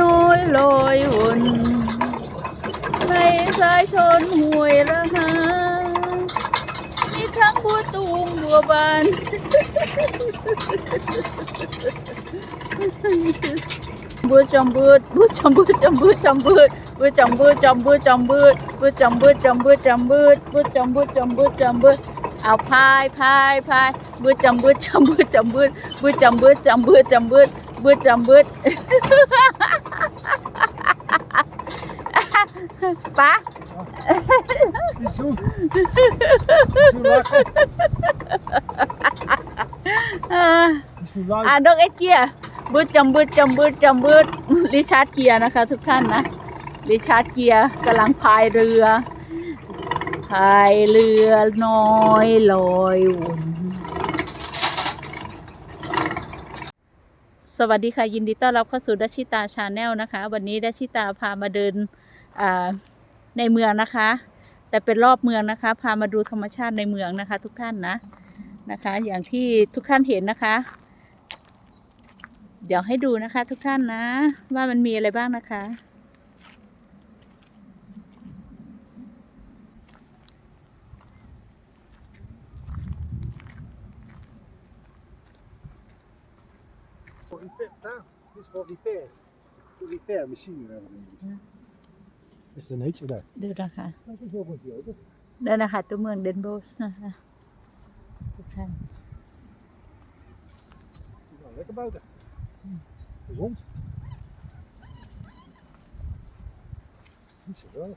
น้อยลอยวนในสายชนห่วยละหามีทั้งบัวตูมบัวบานบัวจอมบืดบัวจอมบืดจอมบืดจอมบืดบัวจอมบืดจอมบืดจอมบืดบัวจอมบืดจอมบืดจอมบืดบัวจอมบืดจอมบืดจอมบืดเอาพายพายพายบัวจอมบืดจอมบืดจอมบืดบัวจอมบืดจอมบืดจอมบืดบัวจอมบืด ป้า Wieso? Wieso lachen? เออ Wieso อ่า lachen? ดอกเอ็ดเกียร์บืดจำบืดจำบืดจำบืดริชาร์ดเกียร์นะคะ ทุกท่านนะริชาร์ดเกียร์กำลังพายเรือพายเรือน้อยลอยวนสวัสดีค่ะยินดีต้อนรับเข้าสู่ดัชชิตาชาแนลนะคะ วันนี้ดัชชิตาพามาเดินอ่า ในเมืองนะคะ แต่เป็นรอบเมืองนะคะ พามาดูธรรมชาติในเมืองนะคะ ทุกท่านนะนะคะ อย่างที่ทุกท่านเห็นนะคะ เดี๋ยวให้ดูนะคะ ทุกท่านนะ ว่ามันมีอะไรบ้างนะคะ Voor repair, daar. Dit is voor repair. Voor repair machine Is er een eentje daar? ดูนะคะ Dat is ook een grote. เดินนะคะตัวเมืองเดนโบสนะคะทุกท่าน Die gaan lekker buiten. Gezond. Niet zo wel.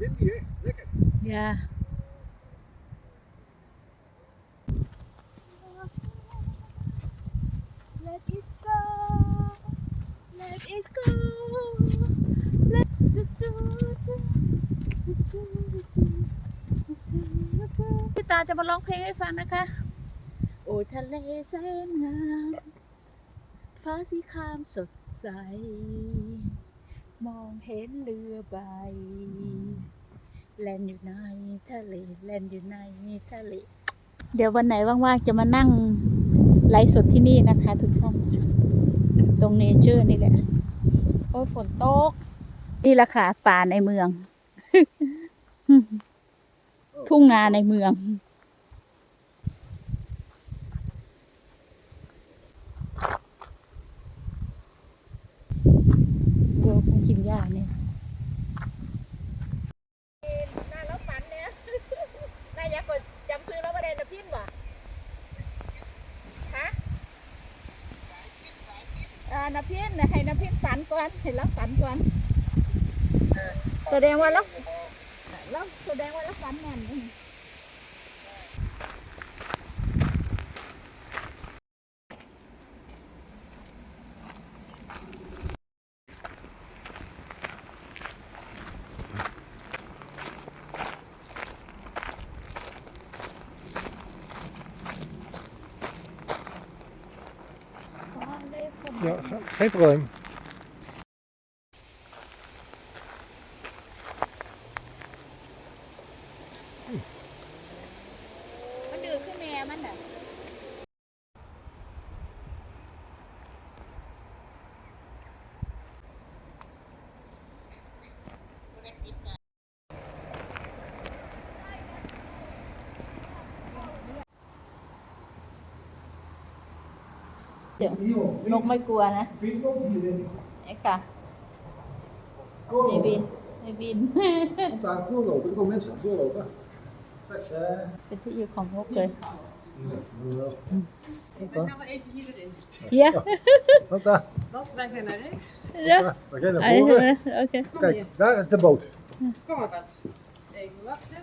วินดีเล็ กยา Let it go Let it go Let it go พี่ตาจะมาร้องเพลงให้ฟังนะคะ โอ้ทะเลแสนงามฟ้าสีครามสดใส มองเห็นเรือใบ แลนอยู่ในทะเลแลนอยู่ในทะเลเดี๋ยววันไหนว่างๆจะมานั่งไลฟ์สดที่นี่นะคะ ทุกท่านตรงเนเจอร์นี่แหละโอ้ฝนตก นี่แหละค่ะป่าในเมือง ทุ่งนาในเมืองวัวคงกินหญ้าเนี่ย นายแล้วฝันเนี่ย นายอยากกดจำซื้อแล้วประเด็นนะพิมพ์บ่ฮะอ่านะพิมพ์นะให้นะพิมพ์ฝันก่อน ให้รับฝันก่อนแสดงว่ารับรับแสดงว่ารับฝันแม่นนี่ Ja, ge- geen probleem. มันดื้อขึ้นแม่มันน่ะเดี๋ยวนกไม่กลัวนะ Vind ook hierin. ไอ้ค่ะไม่บินไม่บิน Komt daar doorlopen. Er komen mensen aan doorlopen. Straks, eh. เป็นที่อยู่ของนกเลย Ja. We gaan maar even hierin. เฮีย Wat daar? Dat, wij gaan naar rechts. เดี๋ยว Waar ga je ไอ้ naar ใช่ไหม voren? โอเค Kijk, daar is de boot. Kom maar, Bas. Even wachten.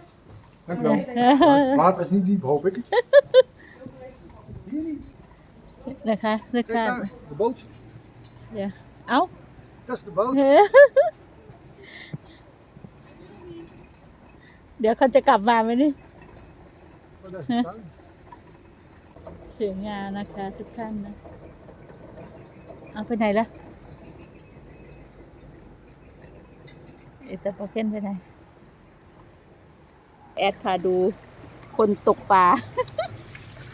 Dank u wel. Het water is niet diep, hoop ik. Hier niet. นะคะนะ Kijk คะ daar, de boot. เดี๋ยวเอ้า Dat is de boot. เดี๋ยวเขาจะกลับมาไหมนี่ Pas dat is Huh? de tuin. เสียงานนะคะทุกท่านนะ เอาไปไหนละเอตาปาเคนไปไหน แอดพาดูคนตกปลา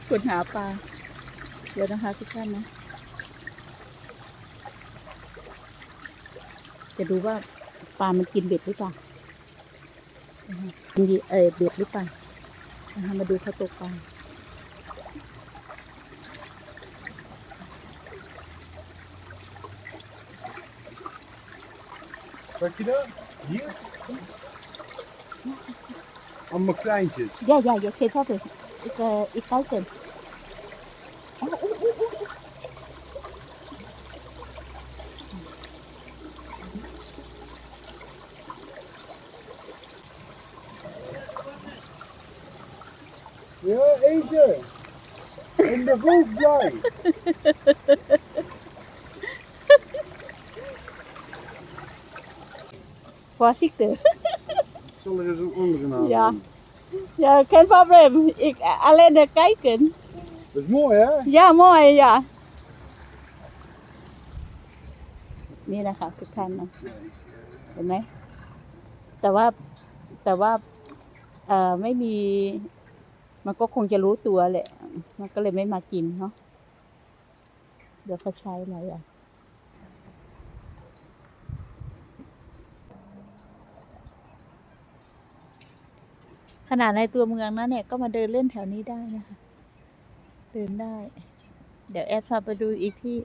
คนหาปลา เดี๋ยวนะคะทุกท่านนะ จะดูว่าปลามันกินเบ็ดหรือเปล่าเอเออเบ็ดหรือเปล่านะคะมาดูเขาตกปลา Wat je daar? Hier? Allemaal kleintjes. Ja, ja, je geeft dat. Ik, uh, ik kijk hem. Oh, oh, oh, oh. Ja, eentje. En de hoofd Voorzichtig. Ik zal er eens een andere naam Ja. doen. Ja, geen probleem. Ik alleen naar kijken. Dat is mooi, hè? Ja, mooi, ja. นี่นะคะทุกท่านนะเห็นไหม แต่ว่าแต่ว่าเอ่อไม่มี มันก็คงจะรู้ตัวแหละ มันก็เลยไม่มากินเนาะ เดี๋ยวเขาใช้อะไรอะ ขนาดในตัวเมืองนะเนี่ยก็มาเดินเล่นแถวนี้ได้นะคะ เดินได้ เดี๋ยวแอดพาไปดูอีกที่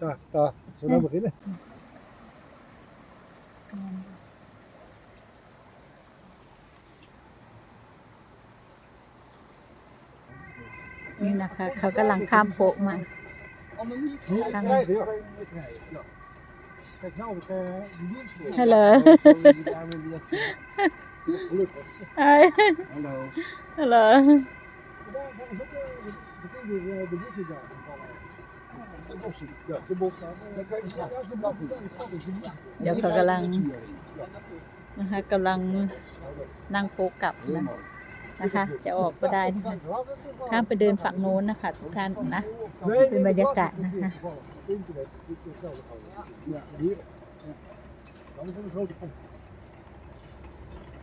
Daar, daar. Zullen we nou beginnen? นี่นะคะ เขากำลังข้ามโป๊ะมา Om hem hier te Moet je Gaan we. krijgen, ja. Ik krijg, ja. Kijk nou, ik uh, die dienst voor. Hallo. Gelukkig. Hi. Hallo. Hallo. Daar gaan we ook, eh, we kunnen weer, eh, de bossen daar vallen. De bossen, ja, de bossen. Dan kan je straks de bossen. เดี๋ยวเขากำลังนะคะกำลังนั่งโป๊ะกลับนะนะคะ จะออกก็ได้นะคะข้ามไปเดินฝั่งโน้นนะคะทุกท่านนะเป็นบรรยากาศนะคะ Internet, dit is wel Ja, hier. Ja. Dan is een grote pomp.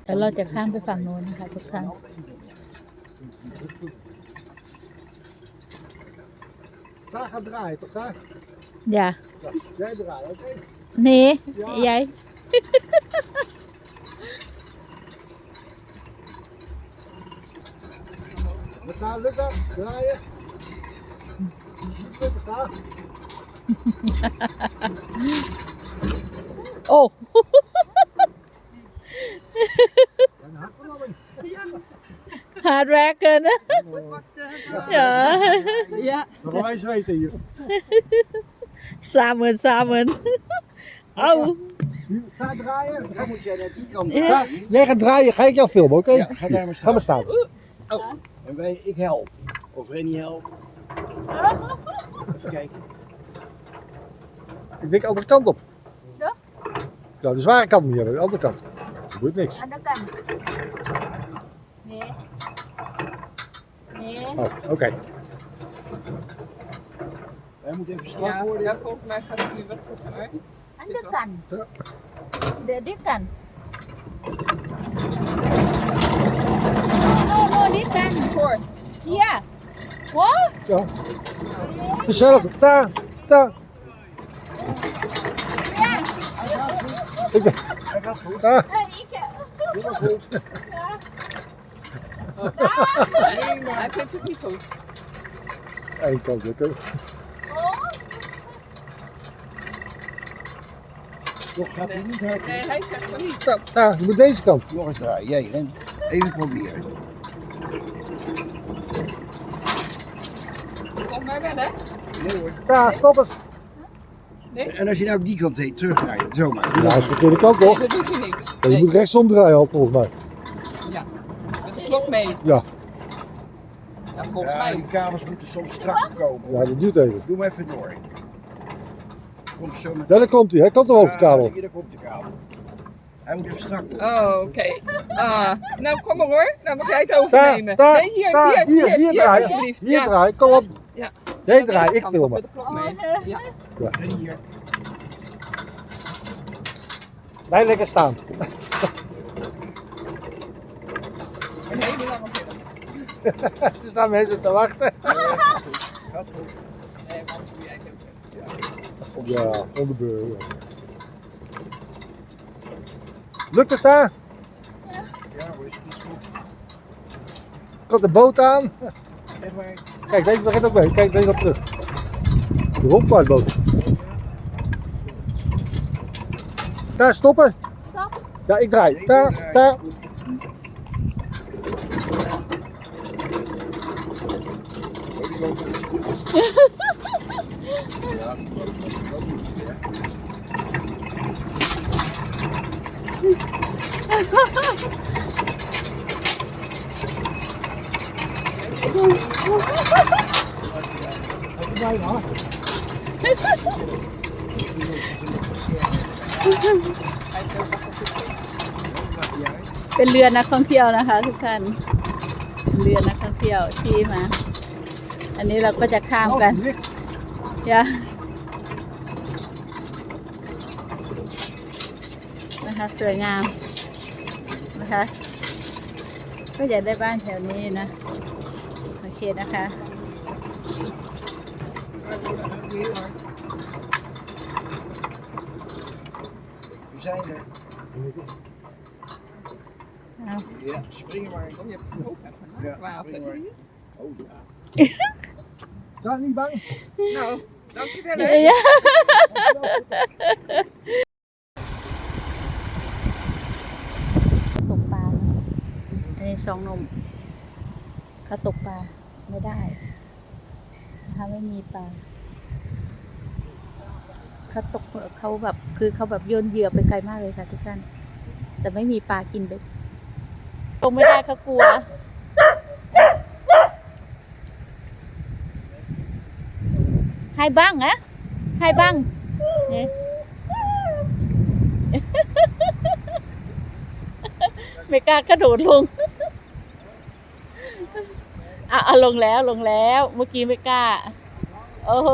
แล้วเราจะข้ามไปฝั่งโน้นนะคะทุกท่าน Daar gaat draaien, toch daar? อย่า Ja, jij draait, oké? หนี่ยาย Met daar, lukt dat? Draaien. Lukt het daar? โอ้ En hard van allen. ฮาร์ดแวร์เกินนะอย่า Ja. Dan gaan wij zweten hier. สามหมื่นสามหมื่นเอา Ga draaien. Dan moet jij naar die kant. Ja. Ga, jij gaat draaien, ga ik jou filmen, oké? Ja, ga daar maar Ga staan. maar staan. En wij, ik help. Of Rennie helpt. Even kijken. Ik denk de andere kant op. Ja? Ja, de zware kant niet hebben, de andere kant. Er gebeurt niks. อันเดียวกันนี่นี่ Oh, oké. Wij moeten even strak Ja, worden. ja, volgens mij gaat het nu wat goed hoor. อันเดียวกันเดี๋ยวเดียวกันโน่โน่เดียวกัน Hoor. เฮียว้า Ja. Gezellig. Daar, daar. Ik dacht, Hij gaat goed. daar. เฮ้ยอีกแก Heel wat goed. Nee, maar hij vindt het niet goed. Eén kant lukken. Toch gaat hij niet hard. Nee, hij zegt van niet. Daar, daar, je moet deze kant. Nog eens draaien. Jij, Ren. Even proberen. Kom maar wel hè. Nee hoor. Daar, stop eens. En als je nou op die kant heen terugdraait, zomaar. Ja, dat is de verkeerde kant Nee, toch? dat doet hij niks. Ja, je Nee, moet rechtsom draaien volgens mij. ja. Met de klok mee. Ja, Ja, volgens Ja, mij. die kabels moeten soms strak komen. ja dat duurt even. Doe maar even door. Komt zo met. Ja, daar komt hij. Hij komt er over de kabel. daar komt de kabel. Hij moet even strak. Oh, oké. Ah, nou, kom maar hoor. Nou mag jij het overnemen. daar, nee, hier, daar, hier, hier, hier, hier hier, draaien. alsjeblieft. Hier ja. draai, kom op. Ja. Nee, draai, ik de klok mee. Ja. En hier. Blijf lekker staan. er staan mensen te wachten. Gaat goed. Nee, man, doe jij het. Ja, onderbeur. Ja. Lukt het daar? Ja hoor, is goed. Komt de boot aan? Kijk, deze begint ook mee. Kijk, deze op terug. De rondvaartboot. Daar, stoppen. Stop. Ja, ik draai. Daar, daar. เป็นเรือนักท่องเที่ยวนะคะ ทุกท่านเรือนักท่องเที่ยวที่มา อันนี้เราก็จะข้ามกัน Oh, licht. ยานะคะสวยงามนะคะ ก็อยากได้บ้านแถวนี้นะ โอเคนะคะ Hard hoor, dan gaat hij heel hard. We zijn er. เอา Ja, springen maar. Kom je hebt ook even Ja, naar water. spring maar. Zie je? Oh ja. Daar niet bang. Nou, dankjewel เอ้ hè. ยตกปลานะอันนี้สองหนมเขาตกปลาไม่ได้นะคะไม่มีปลาเขาตกเขาแบบคือเขาแบบโยนเหยื่อไปไกลมากเลยค่ะทุกท่านแต่ไม่มีปลากินไปตกไม่ได้เขากลัว hai băng á hai băng Nè. ไม่กล้ากระโดดลงอะอะลงแล้วลงแล้วเมื่อกี้ไม่กล้า โอ้โห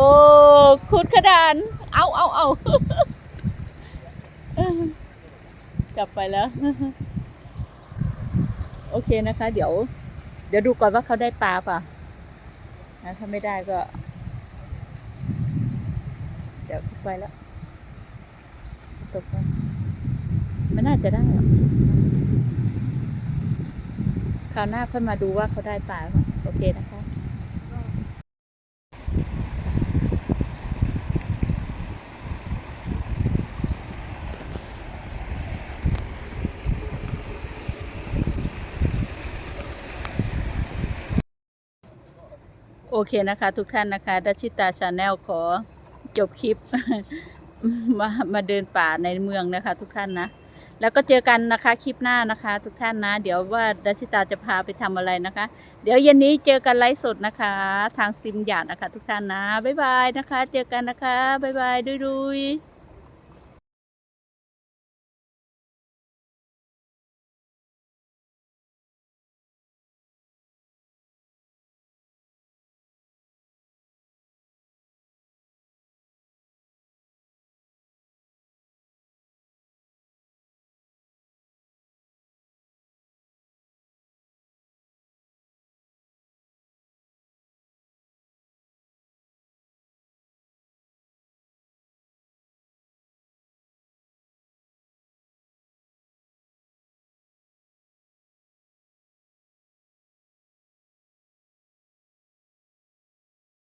คุดขดาน เอาเอาเอากลับไปแล้ว โอเคนะคะ เดี๋ยว เดี๋ยวดูก่อนว่าเขาได้ปลาป่ะนะถ้าไม่ได้ก็ เดี๋ยวไปแล้วตกไปไม่น่าจะได้หรอคราวหน้าค่อยมาดูว่าเขาได้ป่าโอเคนะคะโอเคนะคะ ทุกท่านนะคะดัชชิตาชาแนลขอ จบคลิป มามาเดินป่าในเมืองนะคะ ทุกท่านนะ แล้วก็เจอกันนะคะคลิปหน้านะคะ ทุกท่านนะ เดี๋ยวว่าดัชิตาจะพาไปทำอะไรนะคะ เดี๋ยวเย็นนี้เจอกันไลฟ์สดนะคะ ทางสตรีมหยาดนะคะ ทุกท่านนะบ๊ายบายนะคะ เจอกันนะคะบ๊ายบายดุยดุย